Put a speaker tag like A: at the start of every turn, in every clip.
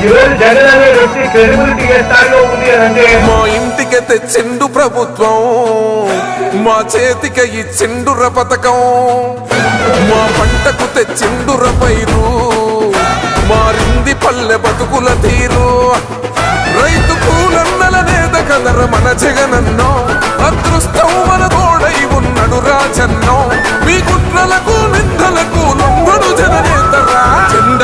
A: ఈరోజు జగన్ అనే వ్యక్తి క్రెడిబిలిటీ ఏ స్థాయిలో ఉంది అని అంటే
B: మా ఇంటికి తెచ్చిండు ప్రభుత్వం మా చేతికి ఇచ్చిండుర పథకం మా పంటకు తెచ్చిండుర పైరు మారింది పల్లె బతుకుల తీరు. రైతు కూలన్నల నేత కదర మన జగనన్నో అదృష్టం మన తోడై ఉన్నడు రాజన్నో.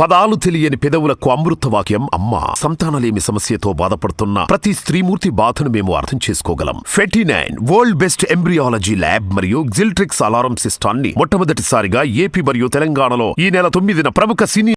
C: పదాలు తెలియని పెదవులకు అమృత వాక్యం అమ్మ. సంతానలేమి సమస్యతో బాధపడుతున్న ప్రతి స్త్రీమూర్తి బాధను మేము అర్థం చేసుకోగలం. Fifty nine world best embryology lab మరియు జిల్ట్రిక్స్ అలారం సిస్టాన్ని మొట్టమొదటిసారిగా ఏపీ మరియు తెలంగాణలో ఈ నెల తొమ్మిదిన ప్రముఖ సినీ